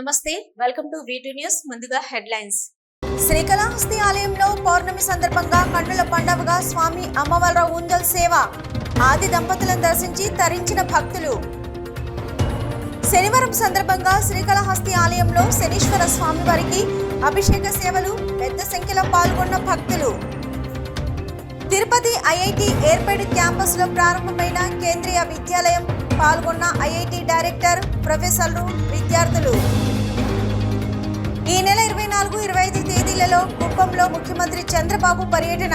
నమస్తే welcome to V two news ముందుగా headlines Srikalahasti ఆలయంలో పౌర్ణమి సందర్భంగా కన్నుల పండవగా స్వామి అమ్మవారి ఊంజల్ సేవ. ఆది దంపతులను దర్శించి తరించిన భక్తులు. శనివారం సందర్భంగా శ్రీకాళహస్తి ఆలయంలో శనీశ్వర స్వామి వారికి అభిషేక సేవలు పెద్ద సంఖ్యలో పాల్గొన్న భక్తులు. తిరుపతి ఐఐటి ఏర్పేడ్ క్యాంపస్లో ప్రారంభమైన కేంద్రీయ విద్యాలయం పాల్గొన్న ఐఐటి డైరెక్టర్ ప్రొఫెసర్లు విద్యార్థులు. తేదీలలో ముఖ్యమంత్రి చంద్రబాబు పర్యటన.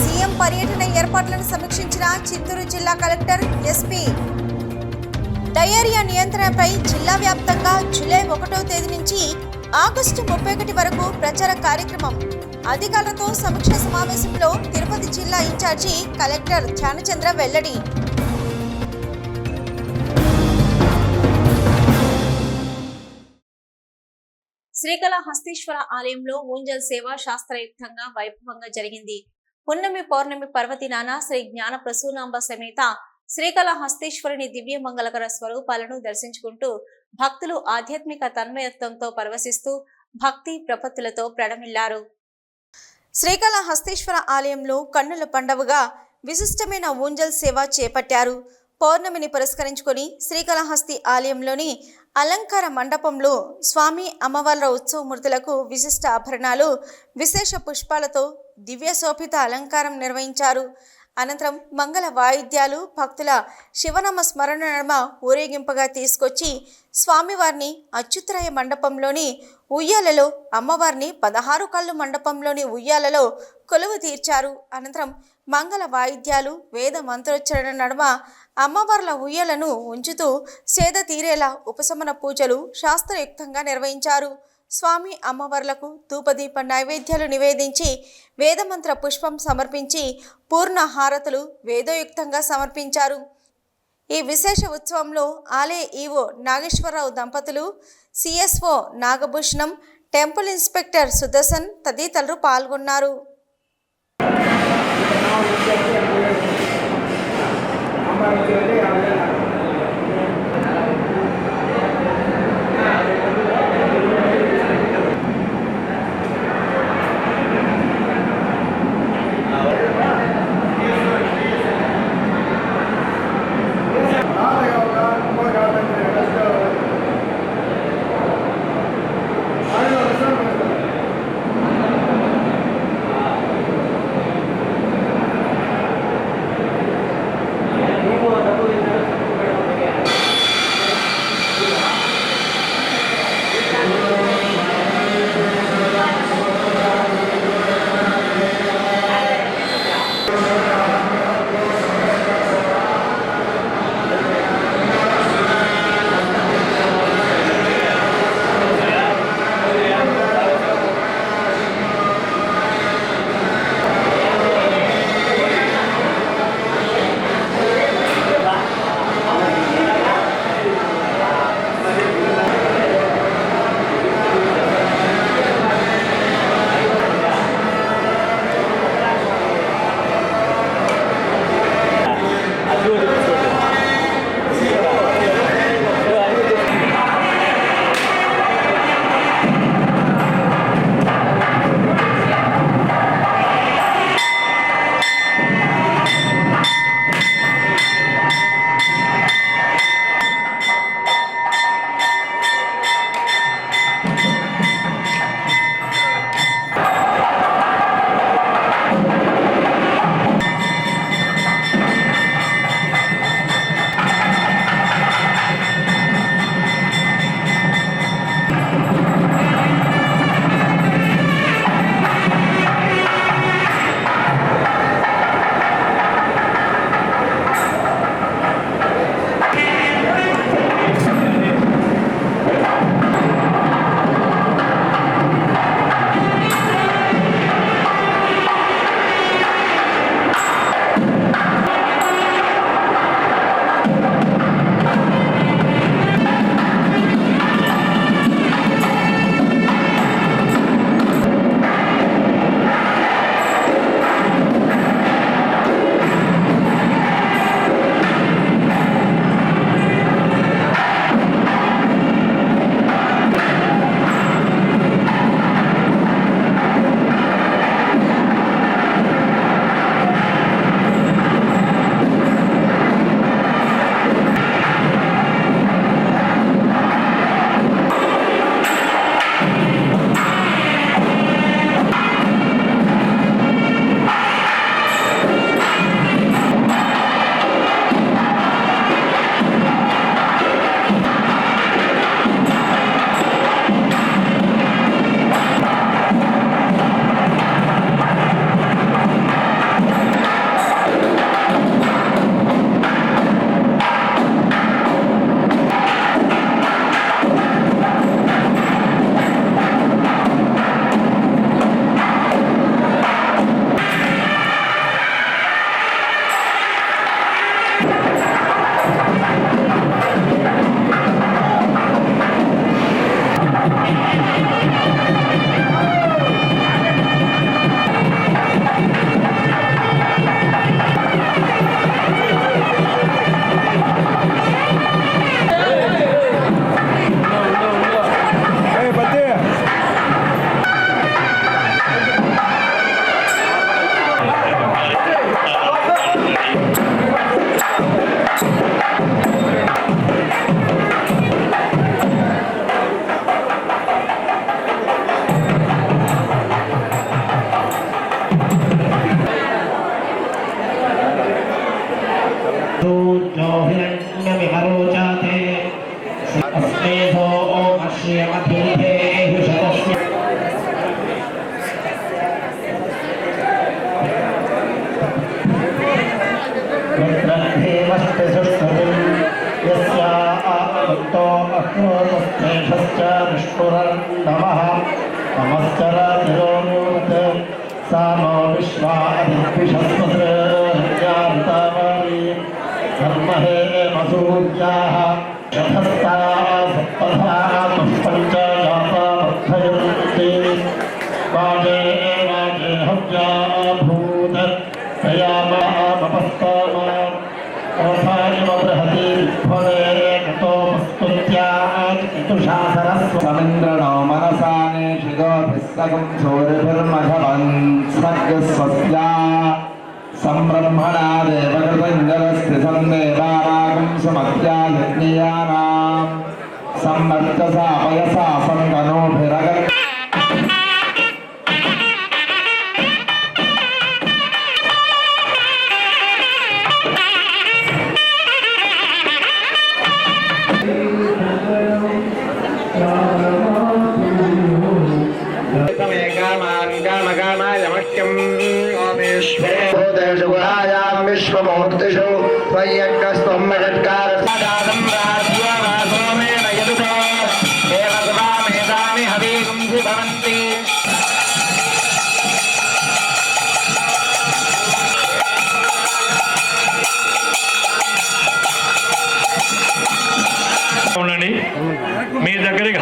సీఎం పర్యటన ఏర్పాట్లను సమీక్షించిన చిత్తూరు జిల్లా కలెక్టర్ ఎస్పీ. డయేరియా నియంత్రణపై జిల్లా వ్యాప్తంగా జూలై ఒకటో తేదీ నుంచి ఆగస్టు ముప్పై ఒకటి వరకు ప్రచార కార్యక్రమం. అధికారులతో సమీక్ష సమావేశంలో తిరుపతి జిల్లా ఇన్ఛార్జి కలెక్టర్ ధ్యానచంద్ర వెల్లడి. శ్రీకాళహస్తీశ్వర ఆలయంలో ఊంజల్ సేవ శాస్త్రయుక్తంగా వైభవంగా జరిగింది. పున్నమి పౌర్ణమి పర్వదినాన శ్రీ జ్ఞాన ప్రసూనాంబ సమేత శ్రీకాళహస్తీశ్వరుని దివ్య మంగళకర స్వరూపాలను దర్శించుకుంటూ భక్తులు ఆధ్యాత్మిక తన్మయత్వంతో పరవశిస్తూ భక్తి ప్రపత్తులతో ప్రణమిల్లారు. శ్రీకాళహస్తీశ్వర ఆలయంలో కన్నుల పండవగా విశిష్టమైన ఊంజల్ సేవ చేపట్టారు. పౌర్ణమిని పురస్కరించుకొని శ్రీకాళహస్తి ఆలయంలోని అలంకార మండపంలో స్వామి అమ్మవార్ల ఉత్సవమూర్తులకు విశిష్ట ఆభరణాలు విశేష పుష్పాలతో దివ్య శోభిత అలంకారం నిర్వహించారు. అనంతరం మంగళ వాయిద్యాలు భక్తుల శివనామ స్మరణ నడుమ ఊరేగింపుగా తీసుకొచ్చి స్వామివారిని అచ్యుతరాయ మండపంలోని ఉయ్యాలలో అమ్మవారిని పదహారు కళ్ళు మండపంలోని ఉయ్యాలలో కొలువు తీర్చారు. అనంతరం మంగళ వాయిద్యాలు వేద మంత్రోచ్చరణ నడుమ అమ్మవార్ల ఉయ్యలను ఉంచుతూ సేద తీరేలా ఉపశమన పూజలు శాస్త్రయుక్తంగా నిర్వహించారు. స్వామి అమ్మవార్లకు ధూపదీప నైవేద్యాలు నివేదించి వేదమంత్ర పుష్పం సమర్పించి పూర్ణ హారతులు వేదోయుక్తంగా సమర్పించారు. ఈ విశేష ఉత్సవంలో ఆలయ ఈవో నాగేశ్వరరావు దంపతులు C S O Nagabhushanam temple inspector Sudarshan తదితరులు పాల్గొన్నారు. नमश्चरातिरोमूर्त सा नो विश्वा अधिद्विषस्वतृज्ञान्तावारी धर्महे मसूर्याः शिरोभिस्सगं सूर्यभिर्मघवन् स्वर्गस्वस्या सम्ब्रह्मणा देवकृतञ्जलस्ति सन्देवानागं सुमत्या यज्ञियानां सम्मर्चसा पयसा सन्तनोभिरगन्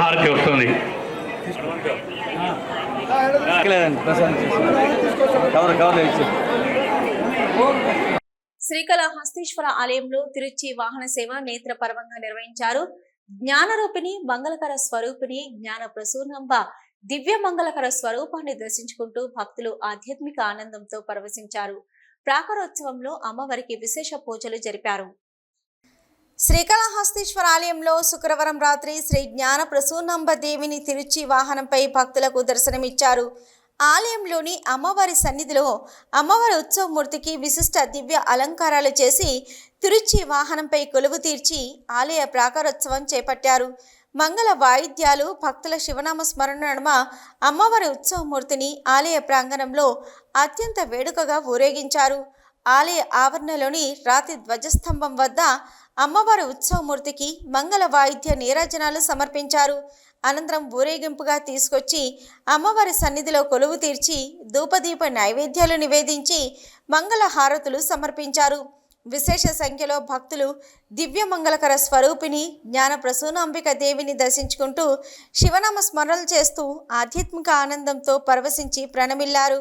హారతి వస్తుంది. శ్రీకాళహస్తీశ్వర ఆలయంలో తిరుచి వాహన సేవ నేత్ర పర్వంగా నిర్వహించారు. జ్ఞానరూపిణి మంగళకర స్వరూపిణి జ్ఞాన ప్రసూనంబ దివ్య మంగళకర స్వరూపాన్ని దర్శించుకుంటూ భక్తులు ఆధ్యాత్మిక ఆనందంతో పరవశించారు. ప్రాకారోత్సవంలో అమ్మవారికి విశేష పూజలు జరిపారు. శ్రీకాళహస్తీశ్వర ఆలయంలో శుక్రవారం రాత్రి శ్రీ జ్ఞాన ప్రసూనంబ దేవిని తిరుచి వాహనంపై భక్తులకు దర్శనమిచ్చారు. ఆలయంలోని అమ్మవారి సన్నిధిలో అమ్మవారి ఉత్సవమూర్తికి విశిష్ట దివ్య అలంకారాలు చేసి తిరుచి వాహనంపై కొలువు తీర్చి ఆలయ ప్రాకారోత్సవం చేపట్టారు. మంగళ వాయిద్యాలు భక్తుల శివనామ స్మరణ నడుమ అమ్మవారి ఉత్సవమూర్తిని ఆలయ ప్రాంగణంలో అత్యంత వేడుకగా ఊరేగించారు. ఆలయ ఆవరణలోని రాతి ధ్వజస్తంభం వద్ద అమ్మవారి ఉత్సవమూర్తికి మంగళ వాయిద్య నీరాజనాలు సమర్పించారు. అనంతరం ఊరేగింపుగా తీసుకొచ్చి అమ్మవారి సన్నిధిలో కొలువు తీర్చి ధూపదీప నైవేద్యాలు నివేదించి మంగళ హారతులు సమర్పించారు. విశేష సంఖ్యలో భక్తులు దివ్య మంగళకర స్వరూపిణి జ్ఞాన ప్రసూనాంబిక దేవిని దర్శించుకుంటూ శివనామ స్మరణలు చేస్తూ ఆధ్యాత్మిక ఆనందంతో పరవశించి ప్రణమిల్లారు.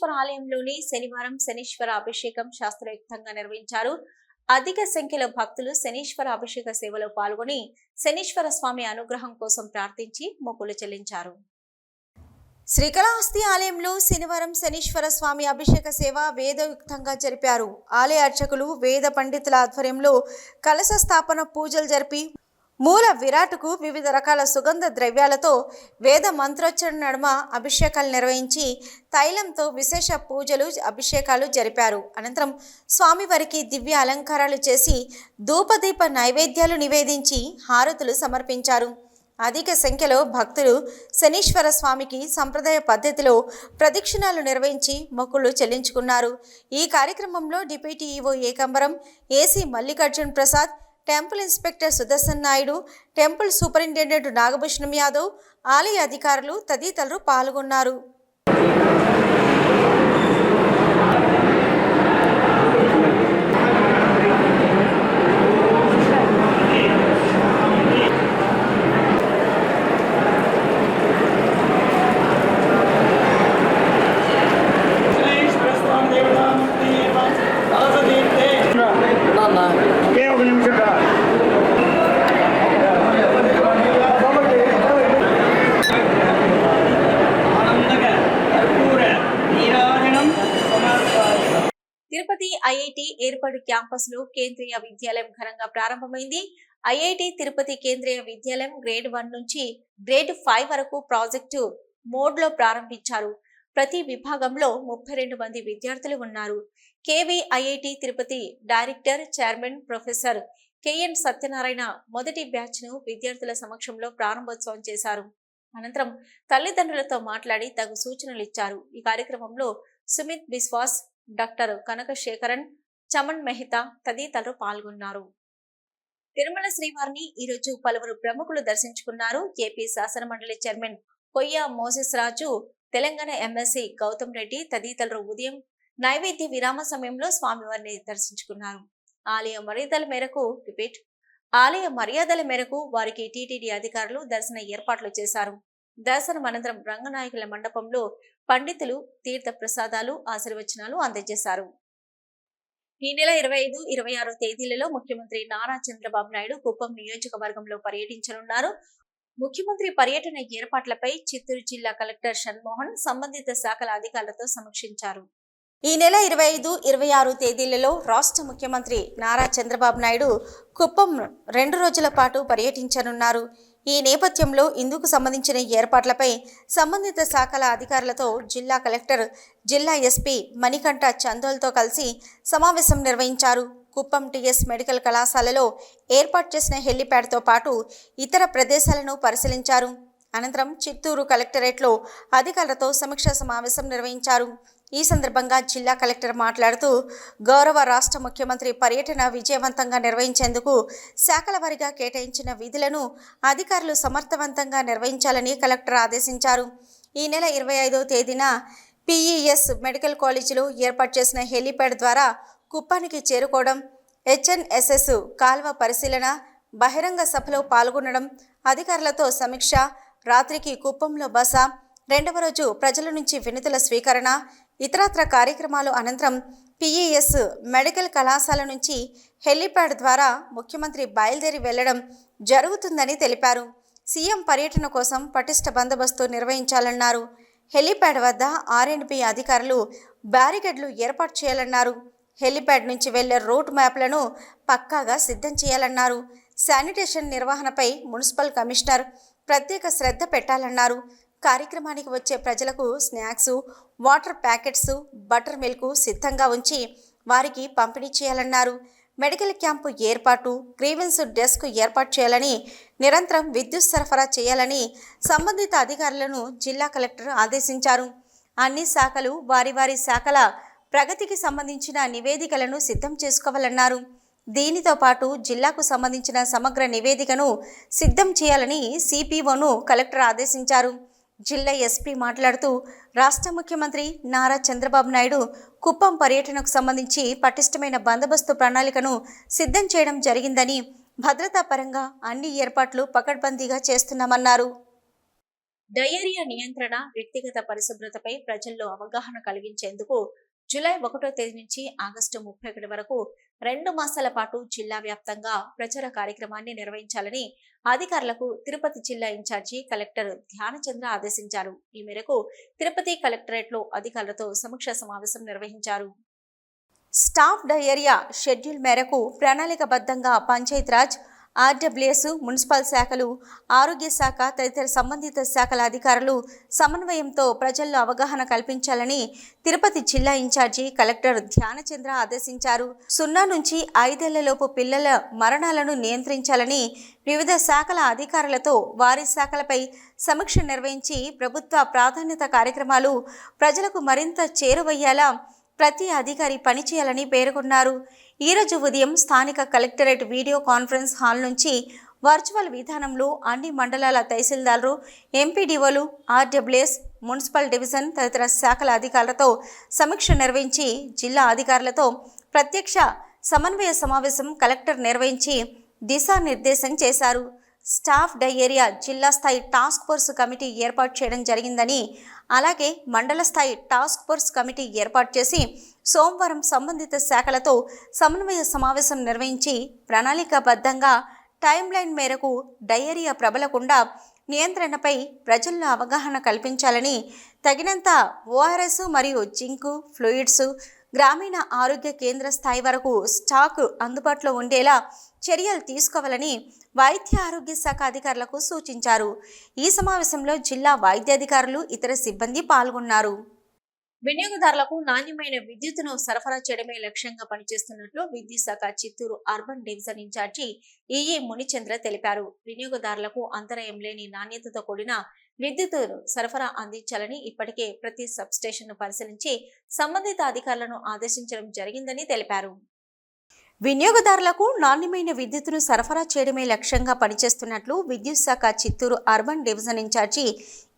శనిశ్వర ఆలయంలోని శనివారం శనీశ్వర అభిషేకం శాస్త్రయుక్తంగా నిర్వహించారు. అధిక సంఖ్యలో భక్తులు శనీశ్వర అభిషేక సేవలో పాల్గొని శనీశ్వర స్వామి అనుగ్రహం కోసం ప్రార్థించి మొక్కులు చెల్లించారు. శ్రీకాళహస్తి ఆలయంలో శనివారం శనీశ్వర స్వామి అభిషేక సేవ వేదయుక్తంగా జరిపారు. ఆలయ అర్చకులు వేద పండితుల ఆధ్వర్యంలో కలశ స్థాపన పూజలు జరిపి మూల విరాట్కు వివిధ రకాల సుగంధ ద్రవ్యాలతో వేద మంత్రోచ్చరణ నడుమ అభిషేకాలు నిర్వహించి తైలంతో విశేష పూజలు అభిషేకాలు జరిపారు. అనంతరం స్వామివారికి దివ్య అలంకారాలు చేసి ధూపదీప నైవేద్యాలు నివేదించి హారతులు సమర్పించారు. అధిక సంఖ్యలో భక్తులు శనీశ్వర స్వామికి సంప్రదాయ పద్ధతిలో ప్రదక్షిణాలు నిర్వహించి మొక్కులు చెల్లించుకున్నారు. ఈ కార్యక్రమంలో deputy EO Ekambaram AC Mallikarjun Prasad temple inspector Sudarshan Naidu temple superintendent Nagabhushanam Yadav ఆలయ అధికారులు తదితరులు పాల్గొన్నారు ఒకే ఒక నిమిషం రా. తిరుపతి ఐఐటి ఏర్పాటు క్యాంపస్లో కేంద్రీయ విద్యాలయం ఘనంగా ప్రారంభమైంది. IIT Tirupati Kendriya Vidyalaya grade one నుంచి గ్రేడ్ ఫైవ్ వరకు ప్రాజెక్టు మోడ్లో ప్రారంభించారు. ప్రతి విభాగంలో ముప్పై రెండు మంది విద్యార్థులు ఉన్నారు. KV IIT Tirupati director chairman professor KN Satyanarayana మొదటి బ్యాచ్ను విద్యార్థుల సమక్షంలో ప్రారంభోత్సవం చేశారు. అనంతరం తల్లిదండ్రులతో మాట్లాడి తగు సూచనలు ఇచ్చారు. ఈ కార్యక్రమంలో సుమిత్ బిశ్వాస్ డాక్టర్ కనక శేఖరన్ చమన్ మెహతా తదితరులు పాల్గొన్నారు. తిరుమల శ్రీవారిని ఈరోజు పలువురు ప్రముఖులు దర్శించుకున్నారు. ఏపీ శాసన మండలి chairman Koyya Moses Raju Telangana MLC Gautam Reddy తదితరులు ఉదయం నైవేద్య విరామ సమయంలో స్వామివారిని దర్శించుకున్నారు. ఆలయ మర్యాదల మేరకు రిపీట్ ఆలయ మర్యాదల మేరకు వారికి టీటీడీ అధికారులు దర్శన ఏర్పాట్లు చేశారు. దర్శనం అనంతరం రంగనాయకుల మండపంలో పండితులు తీర్థ ప్రసాదాలు ఆశీర్వచనాలు అందజేశారు. ఈ నెల ఇరవై ఐదు ఇరవై ఆరు తేదీలలో ముఖ్యమంత్రి నారా చంద్రబాబు నాయుడు కుప్పం నియోజకవర్గంలో పర్యటించనున్నారు. ముఖ్యమంత్రి పర్యటన ఏర్పాట్లపై చిత్తూరు జిల్లా కలెక్టర్ షణ్మోహన్ సంబంధిత శాఖల అధికారులతో సమీక్షించారు. ఈ నెల ఇరవై ఐదు ఇరవై ఆరు తేదీలలో రాష్ట్ర ముఖ్యమంత్రి నారా చంద్రబాబు నాయుడు కుప్పం రెండు రోజుల పాటు పర్యటించనున్నారు. ఈ నేపథ్యంలో ఇందుకు సంబంధించిన ఏర్పాట్లపై సంబంధిత శాఖల అధికారులతో జిల్లా కలెక్టర్ జిల్లా ఎస్పీ మణికంఠ చందోల్తో కలిసి సమావేశం నిర్వహించారు. కుప్పం టిఎస్ మెడికల్ కళాశాలలో ఏర్పాటు చేసిన హెలిప్యాడ్తో పాటు ఇతర ప్రదేశాలను పరిశీలించారు. అనంతరం చిత్తూరు కలెక్టరేట్లో అధికారులతో సమీక్ష సమావేశం నిర్వహించారు. ఈ సందర్భంగా జిల్లా కలెక్టర్ మాట్లాడుతూ గౌరవ రాష్ట్ర ముఖ్యమంత్రి పర్యటన విజయవంతంగా నిర్వహించేందుకు శాఖల వారిగా కేటాయించిన విధులను అధికారులు సమర్థవంతంగా నిర్వహించాలని కలెక్టర్ ఆదేశించారు. ఈ నెల ఇరవై ఐదవ తేదీన పిఈఎస్ మెడికల్ కాలేజీలో ఏర్పాటు చేసిన హెలీప్యాడ్ ద్వారా కుప్పానికి చేరుకోవడం హెచ్ఎన్ఎస్ఎస్ కాల్వ పరిశీలన బహిరంగ సభలో పాల్గొనడం అధికారులతో సమీక్ష రాత్రికి కుప్పంలో బస రెండవ రోజు ప్రజల నుంచి వినతుల స్వీకరణ ఇతరత్ర కార్యక్రమాలు అనంతరం పిఈఎస్ మెడికల్ కళాశాల నుంచి హెలిప్యాడ్ ద్వారా ముఖ్యమంత్రి బయలుదేరి వెళ్ళడం జరుగుతుందని తెలిపారు. సీఎం పర్యటన కోసం పటిష్ట బందోబస్తు నిర్వహించాలన్నారు. హెలిప్యాడ్ వద్ద ఆర్ఎండ్బి అధికారులు బ్యారికేడ్లు ఏర్పాటు చేయాలన్నారు. హెలిప్యాడ్ నుంచి వెళ్ళే రూట్ మ్యాప్లను పక్కాగా సిద్ధం చేయాలన్నారు. శానిటేషన్ నిర్వహణపై మున్సిపల్ కమిషనర్ ప్రత్యేక శ్రద్ధ పెట్టాలన్నారు. కార్యక్రమానికి వచ్చే ప్రజలకు snacks water packets butter milk సిద్ధంగా ఉంచి వారికి పంపిణీ చేయాలన్నారు. మెడికల్ క్యాంపు ఏర్పాటు గ్రీవెన్స్ డెస్క్ ఏర్పాటు చేయాలని నిరంతరం విద్యుత్ సరఫరా చేయాలని సంబంధిత అధికారులను జిల్లా కలెక్టర్ ఆదేశించారు. అన్ని శాఖలు వారి వారి శాఖల ప్రగతికి సంబంధించిన నివేదికలను సిద్ధం చేసుకోవాలన్నారు. దీనితో పాటు జిల్లాకు సంబంధించిన సమగ్ర నివేదికను సిద్ధం చేయాలని సిపిఓను కలెక్టర్ ఆదేశించారు. జిల్లా ఎస్పీ మాట్లాడుతూ రాష్ట్ర ముఖ్యమంత్రి నారా చంద్రబాబు నాయుడు కుప్పం పర్యటనకు సంబంధించి పటిష్టమైన బందోబస్తు ప్రణాళికను సిద్ధం చేయడం జరిగిందని భద్రతా పరంగా అన్ని ఏర్పాట్లు పకడ్బందీగా చేస్తున్నామన్నారు. డయేరియా నియంత్రణ వ్యక్తిగత పరిశుభ్రతపై ప్రజల్లో అవగాహన కలిగించేందుకు జూలై ఒకటో తేదీ నుంచి ఆగస్టు ముప్పై ఒకటి వరకు రెండు మాసాల పాటు జిల్లా వ్యాప్తంగా ప్రచార కార్యక్రమాన్ని నిర్వహించాలని అధికారులకు తిరుపతి జిల్లా ఇన్ఛార్జి కలెక్టర్ ధ్యానచంద్ర ఆదేశించారు. ఈ మేరకు తిరుపతి కలెక్టరేట్లో అధికారులతో సమీక్ష సమావేశం నిర్వహించారు. స్టాఫ్ డయేరియా షెడ్యూల్ మేరకు ప్రణాళికబద్ధంగా పంచాయతీరాజ్ ఆర్డబ్ల్యూఎస్ మున్సిపల్ శాఖలు ఆరోగ్య శాఖ తదితర సంబంధిత శాఖల అధికారులు సమన్వయంతో ప్రజల్లో అవగాహన కల్పించాలని తిరుపతి జిల్లా ఇన్ఛార్జి కలెక్టర్ ధ్యానచంద్ర ఆదేశించారు. సున్నా నుంచి ఐదేళ్ళలోపు పిల్లల మరణాలను నియంత్రించాలని వివిధ శాఖల అధికారులతో వారి శాఖలపై సమీక్ష నిర్వహించి ప్రభుత్వ ప్రాధాన్యత కార్యక్రమాలు ప్రజలకు మరింత చేరువయ్యేలా ప్రతి అధికారి పనిచేయాలని పేర్కొన్నారు. ఈరోజు ఉదయం స్థానిక కలెక్టరేట్ వీడియో కాన్ఫరెన్స్ హాల్ నుంచి వర్చువల్ విధానంలో అన్ని మండలాల తహసీల్దార్లు ఎంపీడీఓలు ఆర్డబ్ల్యూఎస్ మున్సిపల్ డివిజన్ తదితర శాఖల అధికారులతో సమీక్ష నిర్వహించి జిల్లా అధికారులతో ప్రత్యక్ష సమన్వయ సమావేశం కలెక్టర్ నిర్వహించి దిశానిర్దేశం చేశారు. స్టాఫ్ డయేరియా జిల్లా స్థాయి టాస్క్ ఫోర్స్ కమిటీ ఏర్పాటు చేయడం జరిగిందని అలాగే మండల స్థాయి టాస్క్ ఫోర్స్ కమిటీ ఏర్పాటు చేసి సోమవారం సంబంధిత శాఖలతో సమన్వయ సమావేశం నిర్వహించి ప్రణాళికాబద్ధంగా టైం లైన్ మేరకు డయేరియా ప్రబలకుండా నియంత్రణపై ప్రజల్లో అవగాహన కల్పించాలని తగినంత ఓఆర్ఎస్ మరియు జింకు ఫ్లూయిడ్స్ గ్రామీణ ఆరోగ్య కేంద్ర స్థాయి వరకు స్టాక్ అందుబాటులో ఉండేలా చర్యలు తీసుకోవాలని వైద్య ఆరోగ్య శాఖ అధికారులకు సూచించారు. ఈ సమావేశంలో జిల్లా వైద్యాధికారులు ఇతర సిబ్బంది పాల్గొన్నారు. వినియోగదారులకు నాణ్యమైన విద్యుత్తును సరఫరా చేయడమే లక్ష్యంగా పనిచేస్తున్నట్లు విద్యుత్ శాఖ Chittoor urban division incharge EA Munichandra తెలిపారు. వినియోగదారులకు అంతరాయం లేని నాణ్యతతో కూడిన విద్యుత్తును సరఫరా అందించాలని ఇప్పటికే ప్రతి సబ్స్టేషన్ను పరిశీలించి సంబంధిత అధికారులను ఆదేశించడం జరిగిందని తెలిపారు. వినియోగదారులకు నాణ్యమైన విద్యుత్తును సరఫరా చేయడమే లక్ష్యంగా పనిచేస్తున్నట్లు విద్యుత్ శాఖ Chittoor urban division incharge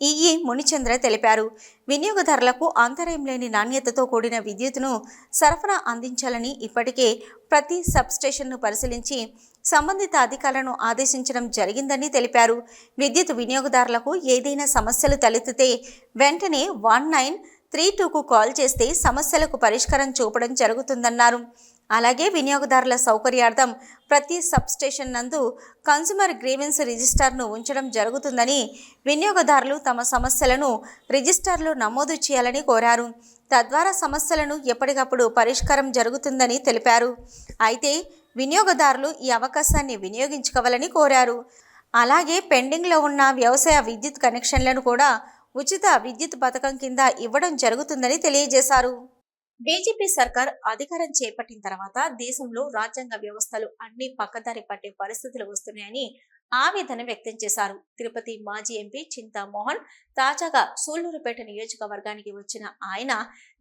EE Munichandra తెలిపారు. వినియోగదారులకు అంతరాయం లేని నాణ్యతతో కూడిన విద్యుత్తును సరఫరా అందించాలని ఇప్పటికే ప్రతి సబ్స్టేషన్ను పరిశీలించి సంబంధిత అధికారులను ఆదేశించడం జరిగిందని తెలిపారు. విద్యుత్ వినియోగదారులకు ఏదైనా సమస్యలు తలెత్తితే వెంటనే వన్ నైన్ త్రీ టూకు కాల్ చేస్తే సమస్యలకు పరిష్కారం చూపడం జరుగుతుందన్నారు. అలాగే వినియోగదారుల సౌకర్యార్థం ప్రతి సబ్ స్టేషన్ నందు కన్సుమర్ గ్రీవెన్స్ రిజిస్టార్ను ఉంచడం జరుగుతుందని వినియోగదారులు తమ సమస్యలను రిజిస్టార్లో నమోదు చేయాలని కోరారు. తద్వారా సమస్యలను ఎప్పటికప్పుడు పరిష్కారం జరుగుతుందని తెలిపారు. అయితే వినియోగదారులు ఈ అవకాశాన్ని వినియోగించుకోవాలని కోరారు. అలాగే పెండింగ్లో ఉన్న వ్యవసాయ విద్యుత్ కనెక్షన్లను కూడా ఉచిత విద్యుత్ పథకం కింద ఇవ్వడం జరుగుతుందని తెలియజేశారు. బీజేపీ సర్కార్ అధికారం చేపట్టిన తర్వాత దేశంలో రాజ్యాంగ వ్యవస్థలు అన్ని పక్కదారి పట్టే పరిస్థితులు వస్తున్నాయని ఆవేదన వ్యక్తం చేశారు. తిరుపతి మాజీ ఎంపీ చింతామోహన్ తాజాగా సూళ్ళూరుపేట నియోజకవర్గానికి వచ్చిన ఆయన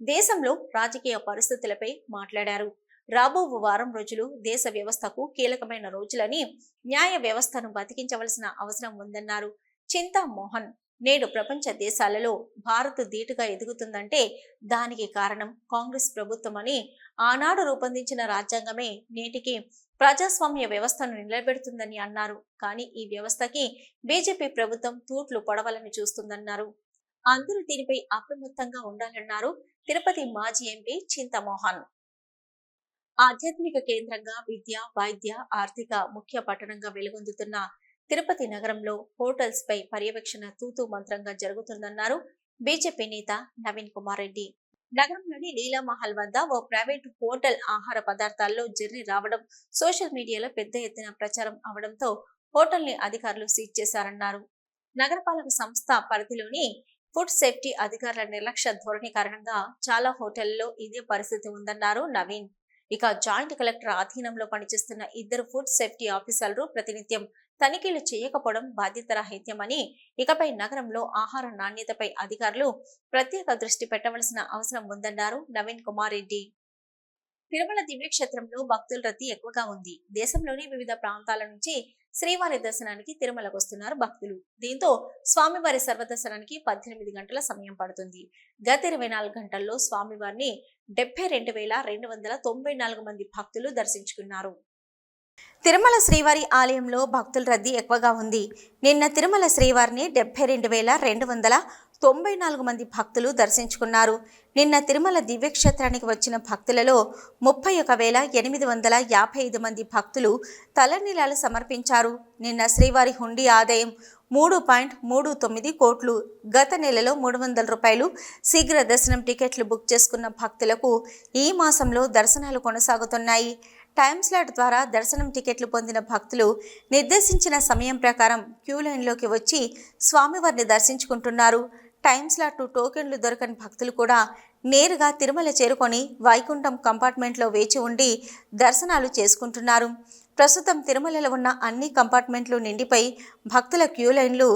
దేశంలో రాజకీయ పరిస్థితులపై మాట్లాడారు. రాబో వారం రోజులు దేశ వ్యవస్థకు కీలకమైన రోజులని న్యాయ వ్యవస్థను బతికించవలసిన అవసరం ఉందన్నారు. చింతామోహన్ నేడు ప్రపంచ దేశాలలో భారత్ ధీటుగా ఎదుగుతుందంటే దానికి కారణం కాంగ్రెస్ ప్రభుత్వమని ఆనాడు రూపొందించిన రాజ్యాంగమే నేటికి ప్రజాస్వామ్య వ్యవస్థను నిలబెడుతుందని అన్నారు. కానీ ఈ వ్యవస్థకి బీజేపీ ప్రభుత్వం తూట్లు పడవలని చూస్తుందన్నారు. అందరూ దీనిపై అప్రమత్తంగా ఉండాలన్నారు. తిరుపతి మాజీ ఎంపీ చింతమోహన్ ఆధ్యాత్మిక కేంద్రంగా విద్య వైద్య ఆర్థిక ముఖ్య పట్టణంగా వెలుగొందుతున్న తిరుపతి నగరంలో హోటల్స్ పై పర్యవేక్షణ తూతూ మంత్రంగా జరుగుతుందన్నారు బీజేపీ నేత నవీన్ కుమార్ రెడ్డి. నగరంలోని లీలామహల్ వద్ద ఓ ప్రైవేట్ హోటల్ ఆహార పదార్థాల్లో జర్నీ రావడం సోషల్ మీడియాలో పెద్ద ఎత్తున ప్రచారం అవడంతో హోటల్ని అధికారులు సీజ్ చేశారన్నారు. నగరపాలక సంస్థ పరిధిలోని ఫుడ్ సేఫ్టీ అధికారుల నిర్లక్ష్య ధోరణి కారణంగా చాలా హోటల్లో ఇదే పరిస్థితి ఉందన్నారు నవీన్. ఇక జాయింట్ కలెక్టర్ ఆధీనంలో పనిచేస్తున్న ఇద్దరు ఫుడ్ సేఫ్టీ ఆఫీసర్లు ప్రతినిత్యం తనిఖీలు చేయకపోవడం బాధ్యతరాహిత్యమని ఇకపై నగరంలో ఆహార నాణ్యతపై అధికారులు ప్రత్యేక దృష్టి పెట్టవలసిన అవసరం ఉందన్నారు నవీన్ కుమార్ రెడ్డి. తిరుమల దివ్యక్షేత్రంలో భక్తుల రద్దీ ఎక్కువగా ఉంది. దేశంలోని వివిధ ప్రాంతాల నుంచి శ్రీవారి దర్శనానికి తిరుమలకు వస్తున్నారు భక్తులు. దీంతో స్వామివారి సర్వదర్శనానికి పద్దెనిమిది గంటల సమయం పడుతుంది. గత ఇరవై నాలుగు గంటల్లో స్వామివారిని డెబ్బై రెండు వేల రెండు వందల తొంభై నాలుగు మంది భక్తులు దర్శించుకున్నారు. తిరుమల శ్రీవారి ఆలయంలో భక్తుల రద్దీ ఎక్కువగా ఉంది. నిన్న తిరుమల శ్రీవారిని డెబ్బై రెండు వేల రెండు వందల తొంభై నాలుగు మంది భక్తులు దర్శించుకున్నారు. నిన్న తిరుమల దివ్యక్షేత్రానికి వచ్చిన భక్తులలో ముప్పై ఒక వేల ఎనిమిది వందల యాభై ఐదు మంది భక్తులు తలనీలాలు సమర్పించారు. నిన్న శ్రీవారి హుండీ ఆదాయం మూడు పాయింట్ మూడు తొమ్మిది కోట్లు. గత నెలలో మూడు వందల రూపాయలు శీఘ్ర దర్శనం టికెట్లు బుక్ చేసుకున్న భక్తులకు ఈ మాసంలో దర్శనాలు కొనసాగుతున్నాయి. టైమ్ స్లాట్ ద్వారా దర్శనం టికెట్లు పొందిన భక్తులు నిర్దేశించిన సమయం ప్రకారం క్యూ లైన్లోకి వచ్చి స్వామివారిని దర్శించుకుంటున్నారు. టైమ్ స్లాట్ టోకెన్లు దొరకని భక్తులు కూడా నేరుగా తిరుమల చేరుకొని వైకుంఠం కంపార్ట్మెంట్లో వేచి ఉండి దర్శనాలు చేసుకుంటున్నారు. ప్రస్తుతం తిరుమలలో ఉన్న అన్ని కంపార్ట్మెంట్లు నిండిపోయి భక్తుల క్యూ లైన్లు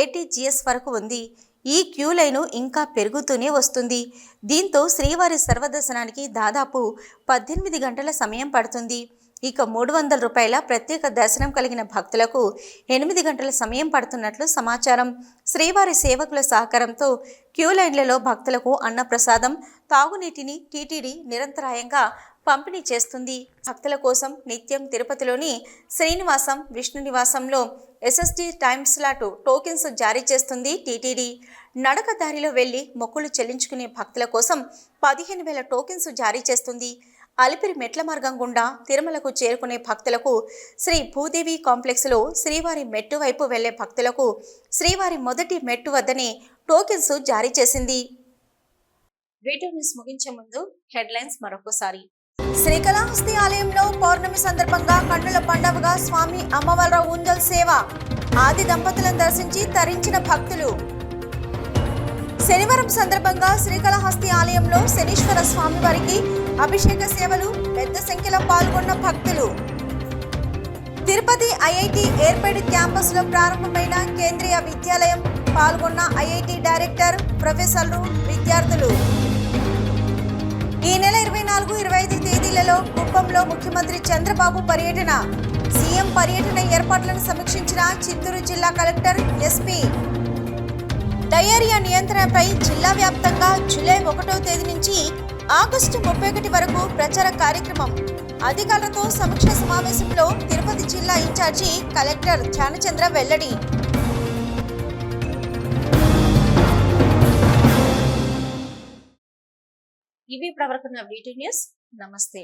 ఏటీజీఎస్ వరకు ఉంది. ఈ క్యూ లైను ఇంకా పెరుగుతూనే వస్తుంది. దీంతో శ్రీవారి సర్వదర్శనానికి దాదాపు పద్దెనిమిది గంటల సమయం పడుతుంది. ఇక మూడు వందల రూపాయల ప్రత్యేక దర్శనం కలిగిన భక్తులకు ఎనిమిది గంటల సమయం పడుతున్నట్లు సమాచారం. శ్రీవారి సేవకుల సహకారంతో క్యూ లైన్లలో భక్తులకు అన్నప్రసాదం తాగునీటిని టీటీడీ నిరంతరాయంగా పంపిణీ చేస్తుంది. భక్తుల కోసం నిత్యం తిరుపతిలోని శ్రీనివాసం విష్ణు నివాసంలో ఎస్ఎస్టీ టైమ్ స్లాట్ టోకెన్స్ జారీ చేస్తుంది టీటీడీ. నడక దారిలో వెళ్ళి మొక్కులు చెల్లించుకునే భక్తుల కోసం పదిహేను వేల టోకెన్స్ జారీ చేస్తుంది. అలిపిరి మెట్ల మార్గం గుండా తిరుమలకు చేరుకునే భక్తులకు శ్రీ భూదేవి కాంప్లెక్స్లో శ్రీవారి మెట్టు వైపు వెళ్ళే భక్తులకు శ్రీవారి మొదటి మెట్టు వద్దనే టోకెన్స్ జారీ చేసింది. వీడియో న్యూస్ ముగించే ముందు హెడ్లైన్స్ మరొకసారి. శ్రీకాళహస్తి ఆలయంలో పౌర్ణమి సందర్భంగా కన్నుల పండవగా స్వామి అమ్మవారి ఉందల్ సేవ. ఆది దంపతులను దర్శించి తరించిన భక్తులు. శనివారం సందర్భంగా శ్రీకళహస్తి ఆలయంలో శనీశ్వర స్వామివారికి అభిషేక సేవలు పెద్ద సంఖ్యలో పాల్గొన్న భక్తులు. తిరుపతి ఐఐటి ఏర్పేడు క్యాంపస్లో ప్రారంభమైన కేంద్రీయ విద్యాలయం పాల్గొన్న ఐఐటి డైరెక్టర్ ప్రొఫెసర్లు విద్యార్థులు. ఈ నెల ఇరవై నాలుగు ఇరవై ఐదు తేదీలలో కుప్పంలో ముఖ్యమంత్రి చంద్రబాబు పర్యటన. సీఎం పర్యటన ఏర్పాట్లను సమీక్షించిన చిత్తూరు జిల్లా కలెక్టర్ ఎస్పీ. డయేరియా నియంత్రణపై జిల్లా వ్యాప్తంగా జూలై ఒకటో తేదీ నుంచి ఆగస్టు ముప్పై ఒకటి వరకు ప్రచార కార్యక్రమం. అధికారులతో సమీక్ష సమావేశంలో తిరుపతి జిల్లా ఇన్ఛార్జి కలెక్టర్ ధ్యానచంద్ర వెల్లడి. ఇవి ప్రవర్తన వీటి న్యూస్. నమస్తే.